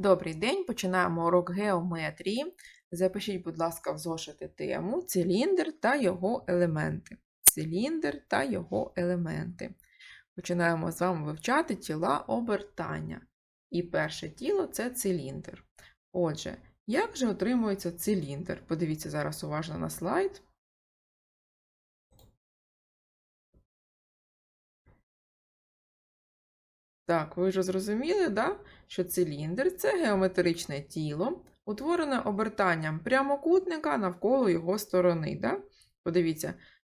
Добрий день, починаємо урок геометрії. Запишіть, будь ласка, в зошити тему циліндр та його елементи. Циліндр та його елементи. Починаємо з вами вивчати тіла обертання. І перше тіло це циліндр. Отже, як же отримується циліндр? Подивіться зараз уважно на слайд. Так, ви вже зрозуміли, да? що циліндр це геометричне тіло, утворене обертанням прямокутника навколо його сторони. Да? Подивіться,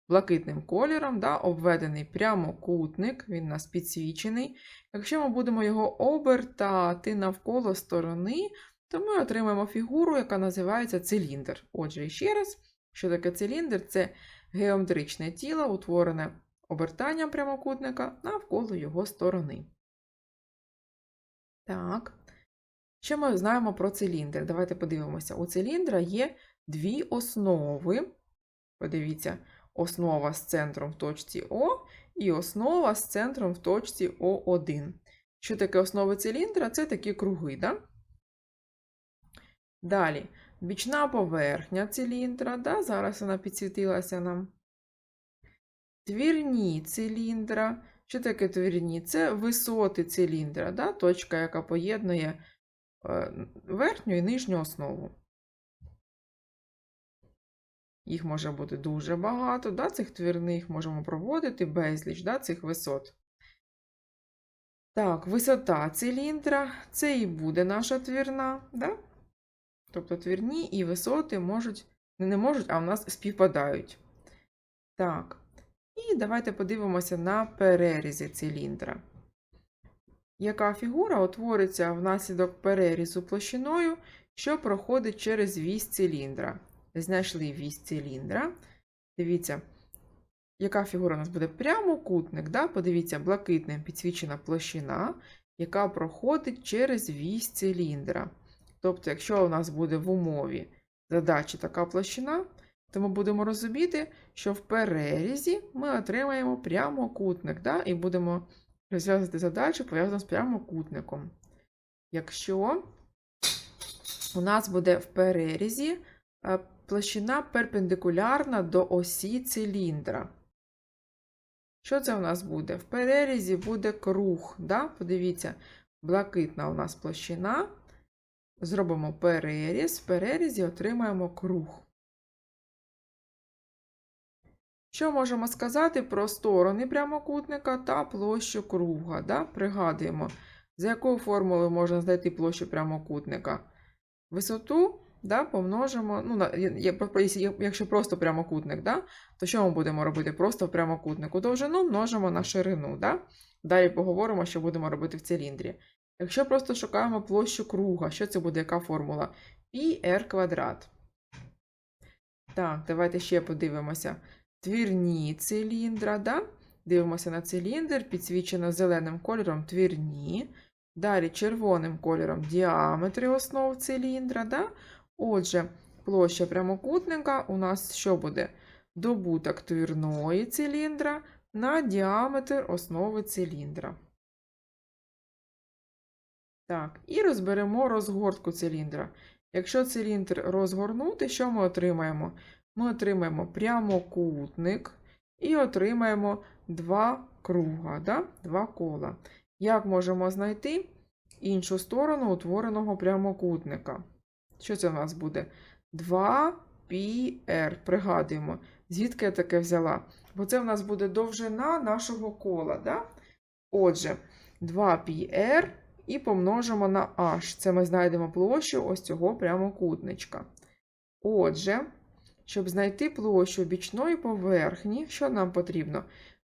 блакитним кольором да, обведений прямокутник, він у нас підсвічений. Якщо ми будемо його обертати навколо сторони, то ми отримаємо фігуру, яка називається циліндр. Отже, ще раз, що таке циліндр? Це геометричне тіло, утворене обертанням прямокутника навколо його сторони. Так. Що ми знаємо про циліндр? Давайте подивимося. У циліндра є дві основи. Подивіться, основа з центром в точці О і основа з центром в точці О1. Що таке основи циліндра? Це такі круги, да? Далі, бічна поверхня циліндра, да? зараз вона підсвітилася нам. Твірні циліндра. Що таке твірні? Це висоти циліндра, да? точка, яка поєднує е, верхню і нижню основу. Їх може бути дуже багато, да? цих твірних можемо проводити безліч да? цих висот. Так, висота циліндра це і буде наша твірна. Да? Тобто твірні і висоти можуть, не можуть, а в нас співпадають. Так. І давайте подивимося на перерізі циліндра. Яка фігура утвориться внаслідок перерізу площиною, що проходить через вісь циліндра? Знайшли вісь циліндра. Дивіться, яка фігура у нас буде прямокутник. Да? Подивіться, блакитним підсвічена площина, яка проходить через вісь циліндра. Тобто, якщо у нас буде в умові задачі така площина, то ми будемо розуміти, що в перерізі ми отримаємо прямокутник, да? і будемо розв'язати задачу, пов'язану з прямокутником. Якщо у нас буде в перерізі е, площина перпендикулярна до осі циліндра. Що це у нас буде? В перерізі буде круг. Да? Подивіться, блакитна у нас площина. Зробимо переріз, в перерізі отримаємо круг. Що можемо сказати про сторони прямокутника та площу круга? Да? Пригадуємо, за якою формулою можна знайти площу прямокутника? Висоту да, помножимо, ну, якщо просто прямокутник, да, то що ми будемо робити? Просто в прямокутнику довжину множимо на ширину. Да? Далі поговоримо, що будемо робити в циліндрі. Якщо просто шукаємо площу круга, що це буде яка формула? πr квадрат. Так, давайте ще подивимося твірні циліндра. Да? Дивимося на циліндр, підсвічено зеленим кольором твірні. Далі червоним кольором діаметри основ циліндра. Да? Отже, площа прямокутника у нас що буде? Добуток твірної циліндра на діаметр основи циліндра. Так, і розберемо розгортку циліндра. Якщо циліндр розгорнути, що ми отримаємо? Ми отримаємо прямокутник і отримаємо два круга, да? два кола. Як можемо знайти іншу сторону утвореного прямокутника? Що це в нас буде? 2πr. Пригадуємо, звідки я таке взяла? Бо це в нас буде довжина нашого кола. Да? Отже, 2πr і помножимо на h. Це ми знайдемо площу ось цього прямокутничка. Отже, щоб знайти площу бічної поверхні, що нам потрібно?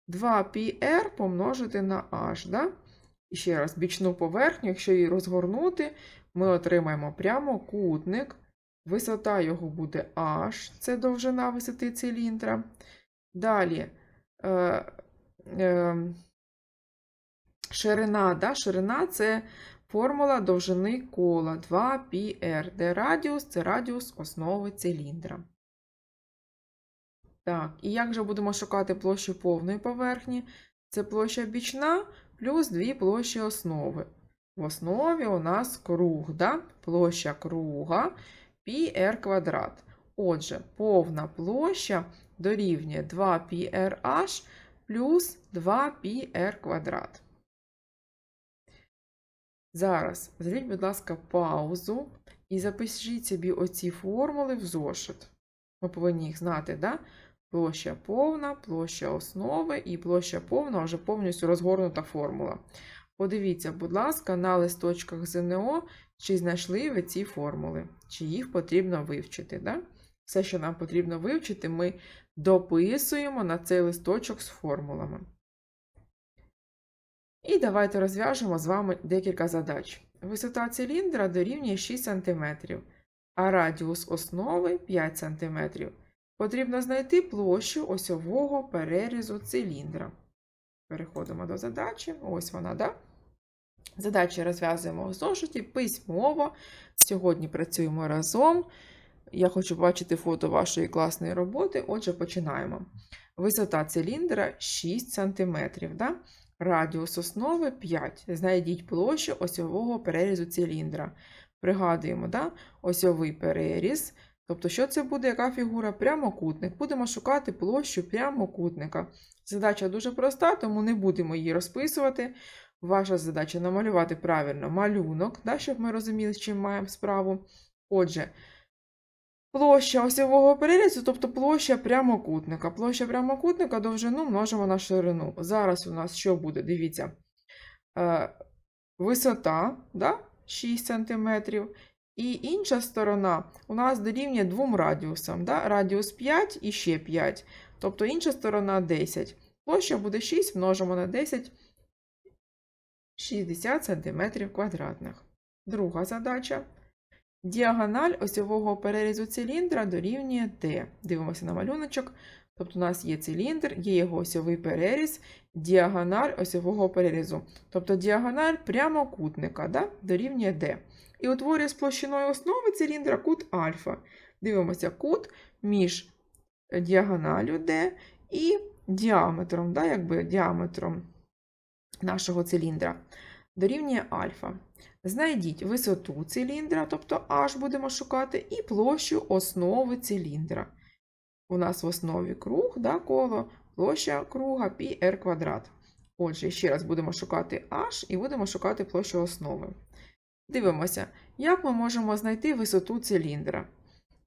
2πr помножити на h. Да? І ще раз, бічну поверхню, якщо її розгорнути, ми отримаємо прямокутник. Висота його буде h, це довжина висоти циліндра. Далі е, е, ширина. Да? Ширина це формула довжини кола 2πr, де радіус це радіус основи циліндра. Так, і як же будемо шукати площу повної поверхні? Це площа бічна плюс дві площі основи. в основі у нас круг, да? площа круга πr квадрат. Отже, повна площа дорівнює 2πrh плюс 2πr квадрат. Зараз зробіть, будь ласка, паузу і запишіть собі оці формули в зошит. Ми повинні їх знати, да? Площа повна, площа основи і площа повна вже повністю розгорнута формула. Подивіться, будь ласка, на листочках ЗНО, чи знайшли ви ці формули, чи їх потрібно вивчити. Да? Все, що нам потрібно вивчити, ми дописуємо на цей листочок з формулами. І давайте розв'яжемо з вами декілька задач. Висота циліндра дорівнює 6 см, а радіус основи 5 см. Потрібно знайти площу осьового перерізу циліндра. Переходимо до задачі. Ось вона, да? Задачі розв'язуємо в зошиті письмово. Сьогодні працюємо разом. Я хочу бачити фото вашої класної роботи. Отже, починаємо. Висота циліндра 6 см. Да? Радіус основи 5. Знайдіть площу осьового перерізу циліндра. Пригадуємо, да? осьовий переріз. Тобто, що це буде, яка фігура? Прямокутник. Будемо шукати площу прямокутника. Задача дуже проста, тому не будемо її розписувати. Ваша задача намалювати правильно малюнок, да, щоб ми розуміли, з чим маємо справу. Отже, площа осьового перерізу, тобто площа прямокутника. Площа прямокутника довжину множимо на ширину. Зараз у нас що буде? Дивіться. Е, висота да, 6 см. І інша сторона у нас дорівнює двом радіусам. Да? Радіус 5 і ще 5. Тобто інша сторона 10. Площа буде 6 множимо на 10 60 см квадратних. Друга задача. Діагональ осьового перерізу циліндра дорівнює D. Дивимося на малюночок. Тобто у нас є циліндр, є його осьовий переріз, діагональ осьового перерізу. Тобто діагональ прямокутника да, дорівнює D. І утворює з площиною основи циліндра кут альфа. Дивимося кут між діагоналю D і діаметром, да, якби діаметром нашого циліндра. Дорівнює альфа. Знайдіть висоту циліндра, тобто H будемо шукати, і площу основи циліндра. У нас в основі круг, да, коло, площа круга πr квадрат. Отже, ще раз будемо шукати H і будемо шукати площу основи. Дивимося, як ми можемо знайти висоту циліндра.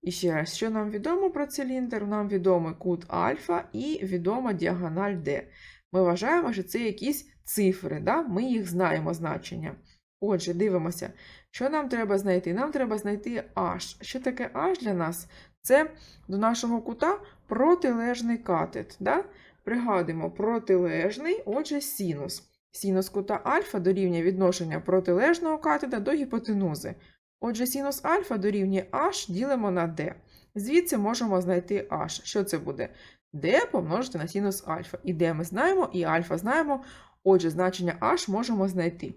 І ще раз, що нам відомо про циліндр? Нам відомий кут альфа і відома діагональ D. Ми вважаємо, що це якісь цифри, да? ми їх знаємо значення. Отже, дивимося, що нам треба знайти? Нам треба знайти H. Що таке H для нас? Це до нашого кута протилежний катет. Да? Пригадуємо протилежний, отже, синус. Синус кута альфа дорівнює відношення протилежного катета до гіпотенузи. Отже, синус альфа дорівнює h ділимо на d. Звідси можемо знайти h. Що це буде? d помножити на синус альфа. І d ми знаємо, і альфа знаємо. Отже, значення h можемо знайти.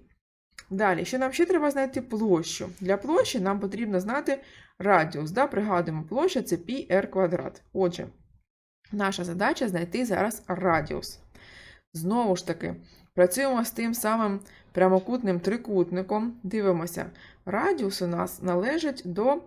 Далі, що нам ще треба знайти площу. Для площі нам потрібно знати радіус. Да? Пригадуємо, площа це πr квадрат. Отже, наша задача знайти зараз радіус. Знову ж таки, працюємо з тим самим прямокутним трикутником. Дивимося, радіус у нас належить до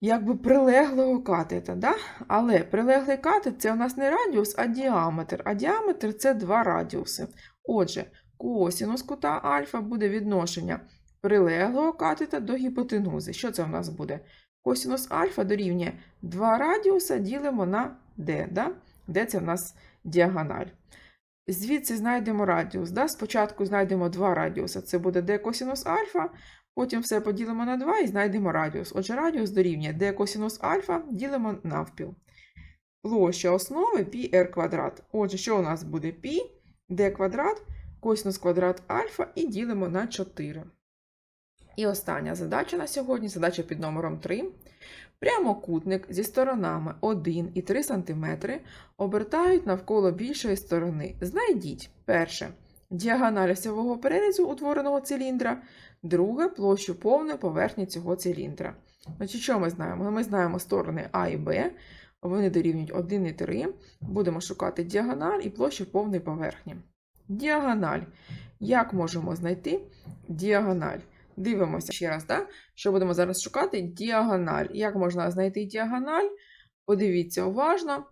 якби прилеглого катета. Да? Але прилеглий катет це у нас не радіус, а діаметр. А діаметр це два радіуси. Отже, косінус кута альфа буде відношення прилеглого катета до гіпотенузи. Що це у нас буде? Косінус альфа дорівнює 2 радіуса ділимо на d. Да? d це в нас діагональ. Звідси знайдемо радіус. Да? Спочатку знайдемо 2 радіуса. Це буде d косінус альфа, потім все поділимо на 2 і знайдемо радіус. Отже, радіус дорівнює d косінус альфа ділимо навпіл. Площа основи πr квадрат. Отже, що у нас буде π, d квадрат, косінус квадрат альфа і ділимо на 4. І остання задача на сьогодні задача під номером 3. Прямокутник зі сторонами 1 і 3 см обертають навколо більшої сторони. Знайдіть перше діагональ осьового перерізу утвореного циліндра, друге площу повної поверхні цього циліндра. Значить, Що ми знаємо? Ми знаємо сторони А і Б, вони дорівнюють 1 і 3. Будемо шукати діагональ і площу повної поверхні. Діагональ Як можемо знайти діагональ? Дивимося ще раз, да? що будемо зараз шукати? Діагональ. Як можна знайти діагональ? Подивіться уважно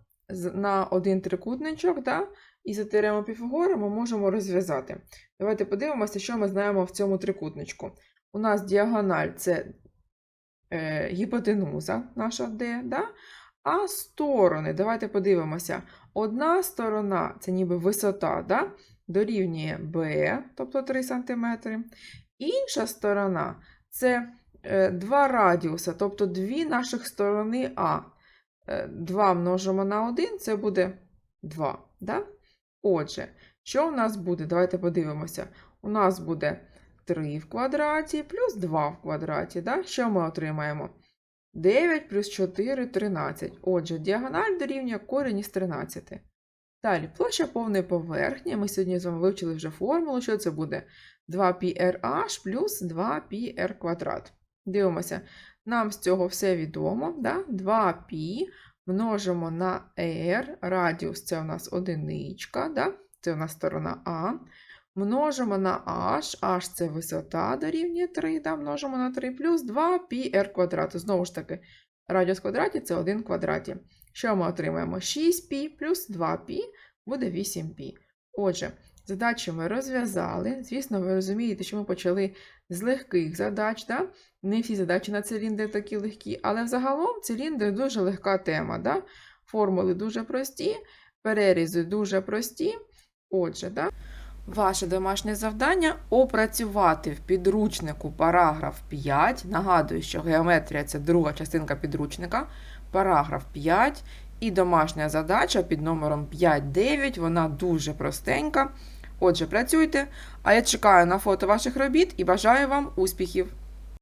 на один трикутничок, да? і за теоремою Піфагора ми можемо розв'язати. Давайте подивимося, що ми знаємо в цьому трикутничку. У нас діагональ це е, гіпотенуза наша D, да? а сторони, давайте подивимося. Одна сторона це ніби висота, да? Дорівнює B, тобто 3 см. Інша сторона це е, два радіуса, тобто дві наших сторони А. 2 множимо на 1, це буде 2. Да? Отже, що у нас буде? Давайте подивимося. У нас буде 3 в квадраті плюс 2 в квадраті. Да? Що ми отримаємо? 9 плюс 4 13. Отже, діагональ дорівнює корінь із 13. Далі, площа повної поверхні. Ми сьогодні з вами вивчили вже формулу, що це буде 2πrh плюс 2πr квадрат. Дивимося, нам з цього все відомо. Да? 2π множимо на r, радіус це у нас одиничка, да? це у нас сторона А. Множимо на h, h це висота дорівнює 3, да? множимо на 3 плюс 2πr квадрат. Знову ж таки, радіус в квадраті це 1 в квадраті. Що ми отримаємо? 6π плюс 2π буде 8π. Отже, задачі ми розв'язали. Звісно, ви розумієте, що ми почали з легких задач. Да? Не всі задачі на циліндр такі легкі, але взагалом циліндр дуже легка тема. Да? Формули дуже прості, перерізи дуже прості. Отже, да? Ваше домашнє завдання опрацювати в підручнику параграф 5. Нагадую, що геометрія це друга частинка підручника. Параграф 5. І домашня задача під номером 5.9. Вона дуже простенька. Отже, працюйте. А я чекаю на фото ваших робіт і бажаю вам успіхів!